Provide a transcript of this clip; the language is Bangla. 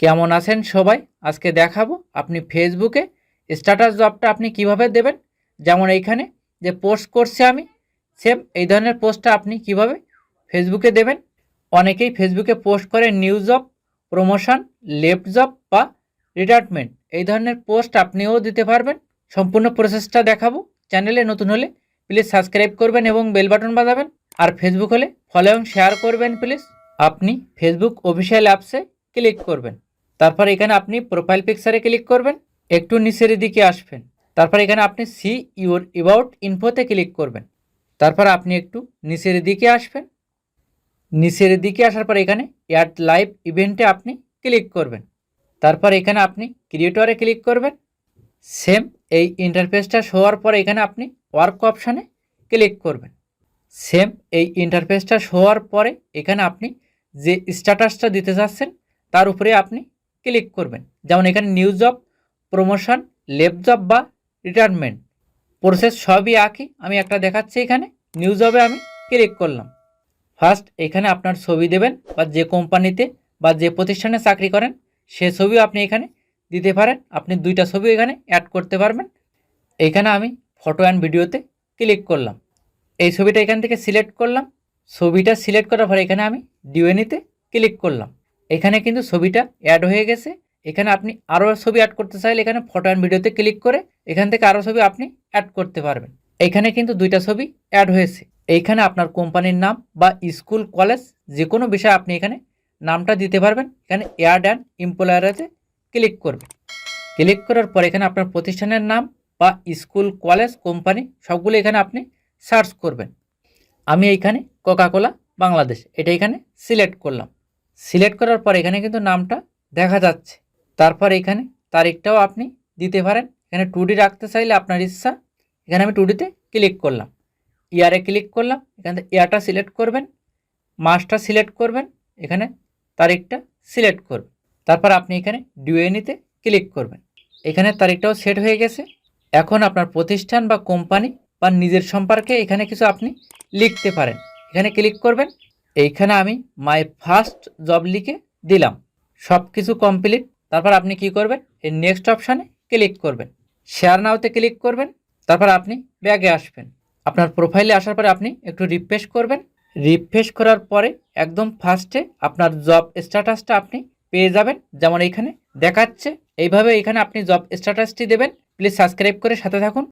কেমন আছেন সবাই? আজকে দেখাবো আপনি ফেসবুকে স্ট্যাটাস জবটা আপনি কীভাবে দেবেন? যেমন এইখানে যে পোস্ট করছে আমি সেম এই ধরনের পোস্টটা আপনি কীভাবে ফেসবুকে দেবেন? অনেকেই ফেসবুকে পোস্ট করে new job promotion left job বা রিটায়ারমেন্ট এই ধরনের পোস্ট আপনিও দিতে পারবেন। সম্পূর্ণ প্রসেসটা দেখাবো। চ্যানেলে নতুন হলে প্লিজ সাবস্ক্রাইব করবেন এবং বেল বাটন বাজাবেন। আর ফেসবুক হলে ফলো এবং শেয়ার করবেন প্লিজ আপনি ফেসবুক অফিসিয়াল অ্যাপসে ক্লিক করবেন। তারপর এখানে আপনি প্রোফাইল পিকচারে ক্লিক করবেন, একটু নিচের দিকে আসবেন। তারপর এখানে আপনি সি ইউর অ্যাবাউট ইনফোতে ক্লিক করবেন। তারপর আপনি একটু নিচের দিকে আসবেন। নিচের দিকে আসার পর এখানে অ্যাড লাইভ ইভেন্টে আপনি ক্লিক করবেন। তারপর এখানে আপনি ক্রিয়েটরে ক্লিক করবেন। সেম এই ইন্টারফেসটা শোয়ার পর এখানে আপনি ওয়ার্ক অপশানে ক্লিক করবেন। সেম এই ইন্টারফেসটা শোয়ার পরে এখানে আপনি যে স্ট্যাটাসটা দিতে চাচ্ছেন তার উপরে আপনি ক্লিক করবেন। যেমন এখানে new job promotion left job বা রিটায়ারমেন্ট প্রসেস সবই আঁকি আমি একটা দেখাচ্ছি এখানে। নিউ জবে আমি ক্লিক করলাম। ফার্স্ট এখানে আপনার ছবি দেবেন বা যে কোম্পানিতে বা যে প্রতিষ্ঠানে চাকরি করেন, সে ছবিও আপনি এখানে দিতে পারেন। আপনি দুইটা ছবি এখানে অ্যাড করতে পারবেন। এইখানে আমি ফটো অ্যান্ড ভিডিওতে ক্লিক করলাম। এই ছবিটা এখান থেকে সিলেক্ট করলাম। ছবিটা সিলেক্ট করার পরে এখানে আমি ডিওএনিতে ক্লিক করলাম। এখানে কিন্তু ছবিটা অ্যাড হয়ে গেছে। এখানে আপনি আরও ছবি অ্যাড করতে চাইলে এখানে ফটো অ্যান্ড ভিডিওতে ক্লিক করে এখান থেকে আরও ছবি আপনি অ্যাড করতে পারবেন। এখানে কিন্তু দুইটা ছবি অ্যাড হয়েছে। এইখানে আপনার কোম্পানির নাম বা স্কুল কলেজ যে কোনো বিষয়ে আপনি এখানে নামটা দিতে পারবেন। এখানে অ্যাড অ্যান্ড এমপ্লয়ারেতে ক্লিক করবেন। ক্লিক করার পর এখানে আপনার প্রতিষ্ঠানের নাম বা স্কুল কলেজ কোম্পানি সবগুলো এখানে আপনি সার্চ করবেন। আমি এইখানে কোকাকোলা বাংলাদেশ এটা এখানে সিলেক্ট করলাম। সিলেক্ট করার পর এখানে কিন্তু নামটা দেখা যাচ্ছে। তারপর এখানে তারিখটাও আপনি দিতে পারেন। এখানে টুডি রাখতে চাইলে আপনার ইচ্ছা, এখানে আমি টুডিতে ক্লিক করলাম। ইয়ারে ক্লিক করলাম, এখানে ইয়ারটা সিলেক্ট করবেন মাসটা সিলেক্ট করবেন, এখানে তারিখটা সিলেক্ট করবেন। তারপর আপনি এখানে ডিউএনিতে ক্লিক করবেন। এখানে তারিখটাও সেট হয়ে গেছে। এখন আপনার প্রতিষ্ঠান বা কোম্পানি বা নিজের সম্পর্কে এখানে কিছু আপনি লিখতে পারেন। এখানে ক্লিক করবেন এইখানে আমি মাই ফার্স্ট জব লিখে দিলাম। সব কিছু কমপ্লিট তারপর আপনি কি করবেন? এই নেক্সট অপশানে ক্লিক করবেন। শেয়ার নাওতে ক্লিক করবেন, তারপর আপনি ব্যাগে আসবেন। আপনার প্রোফাইলে আসার পরে আপনি একটু রিফ্রেশ করবেন। রিফ্রেশ করার পরে একদম ফার্স্টে আপনার জব স্ট্যাটাসটা আপনি পেয়ে যাবেন। যেমন এইখানে দেখাচ্ছে, এইভাবে এখানে আপনি জব স্ট্যাটাসটি দেবেন। প্লিজ সাবস্ক্রাইব করে সাথে থাকুন।